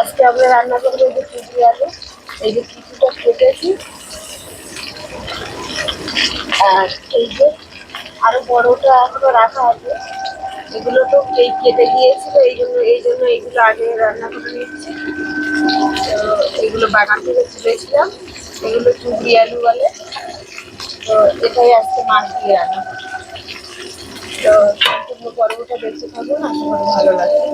আজকে আমরা রান্না করব এই যে চুটি আলু, এই যে কিছুটা কেটেছি। আর এই যে আরও বড়টা এখনও রাখা আছে। এগুলো তো এই কেটে গিয়েছিল এই জন্য এই জন্য এইগুলো আগে রান্না করে নিচ্ছি। তো এগুলো বাগান থেকে তুলেছিলাম এগুলো চুটি আলু বলে। তো এটাই আজকে মাছ দিয়ে রান্না। তো পর্বটা দেখতে থাকুন, আশা করি ভালো লাগবে।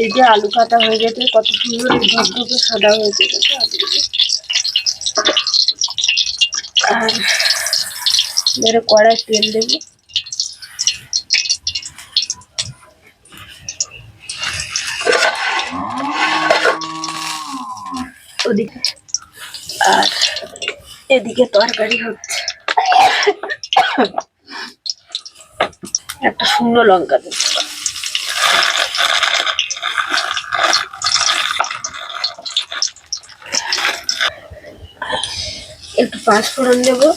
এই যে আলু কাটা হয়ে গেছে, কত সুন্দর ধপধপে সাদা দেখো আলুগুলো। আর কড়াই তেল দেবো ওদিকে আর এদিকে তরকারি হচ্ছে একটা শুকনো লঙ্কা দেবো একটু পাঁচফোড়ন দেবো।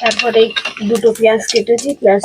তারপরে দুটো পেঁয়াজ কেটেছি পেঁয়াজ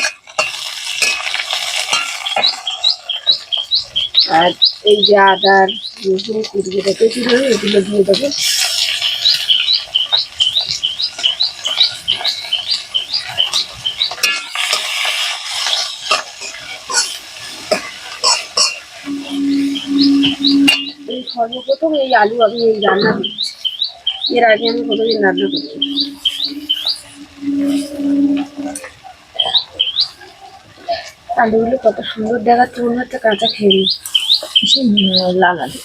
আর এই যে আদার এগুলো দিয়ে দেবো। সর্বপ্রথম এই আলু আমি এই রান্না করছি। এর আগে আমি কোনোদিন রান্না করছি আলুগুলো কত সুন্দর দেখাচ্ছে, মনে হচ্ছে কাঁচা খেয়ে। লাল আলু।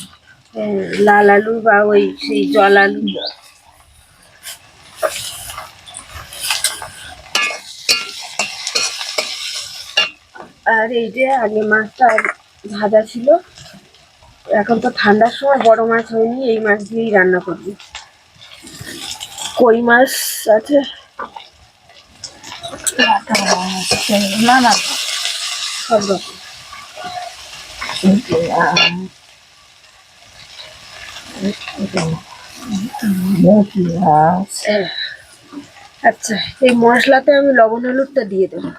লাল আলু বা ওই সেই জল আলু। আর এই যে আগে মাছটা ভাজা ছিল এখন তো ঠান্ডার সময় বড় মাছ হয়নি এই মাছ দিয়েই রান্না করবি। কই মাছ আছে? না না সব রকম। আচ্ছা এই মশলাতে আমি লবণ হলুদটা দিয়ে দেবো।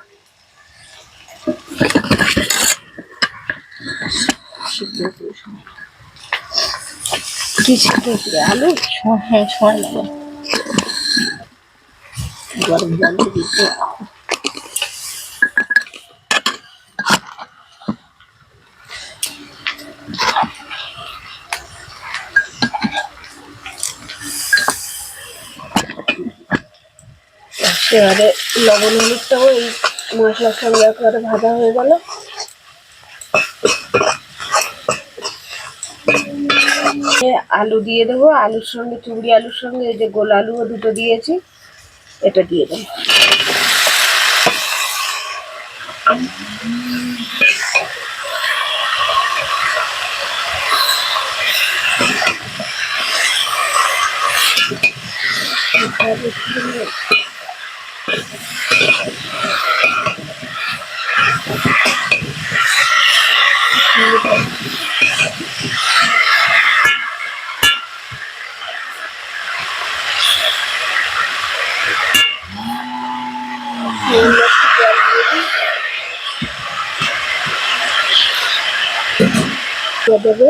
কি? আলু? হ্যাঁ সময় গরম জল দিতে এবারে লবণ হলুদটাও এই মশলার সঙ্গে একেবারে ভাজা হয়ে গেল। আলু দিয়ে দেবো। আলুর সঙ্গে চুড়ি আলুর সঙ্গে, এই যে গোল আলুও দুটো দিয়েছি, এটা দিয়ে দেবো। দিয়ে দেবো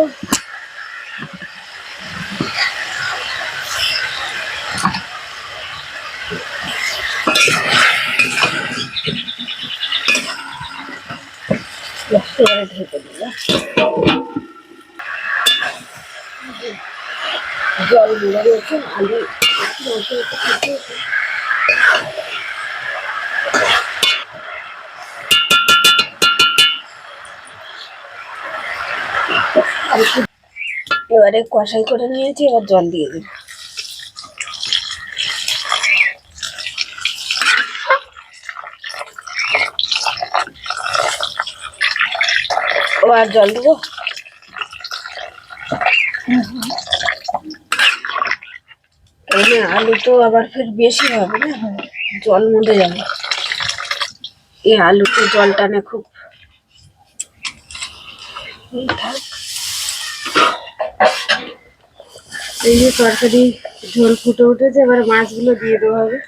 এবারে ঢেকে দিলাম। জল গুঁড়ো রয়েছে, আলু, এবারে কষাই করে নিয়েছি, এবার জল দিয়ে দিই আর জল দেবো। আলু তো আবার ফের বেশি হবে না? জল মরে যাবে। এই আলুতে জল টানে খুব। এই যে তরকারি ঝোল ফুটে উঠেছে, এবার মাছগুলো দিয়ে দেওয়া হবে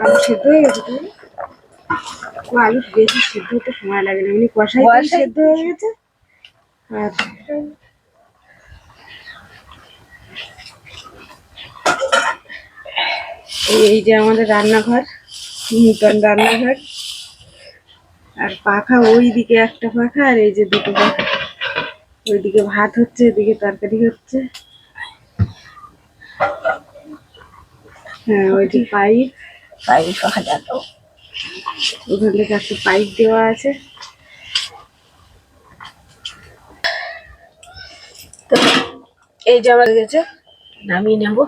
আলু সেদ্ধ হয়ে গেছে ও আলু বেশি সেদ্ধ হতে সময় লাগে না। এমনি কষাই সেদ্ধ হয়ে গেছে? আর এই এই যে আমাদের রান্নাঘর নূতন রান্নাঘর। আর পাখা ওই দিকে একটা পাখা আর এই যে দুটো পাখা। ওইদিকে ভাত হচ্ছে এদিকে তরকারি হচ্ছে। হ্যাঁ ওই যে পাইপ। পাইপ পাখা যাত ওখান থেকে একটা পাইপ দেওয়া আছে? তো এই যে আমার গেছে নামিয়ে নেব।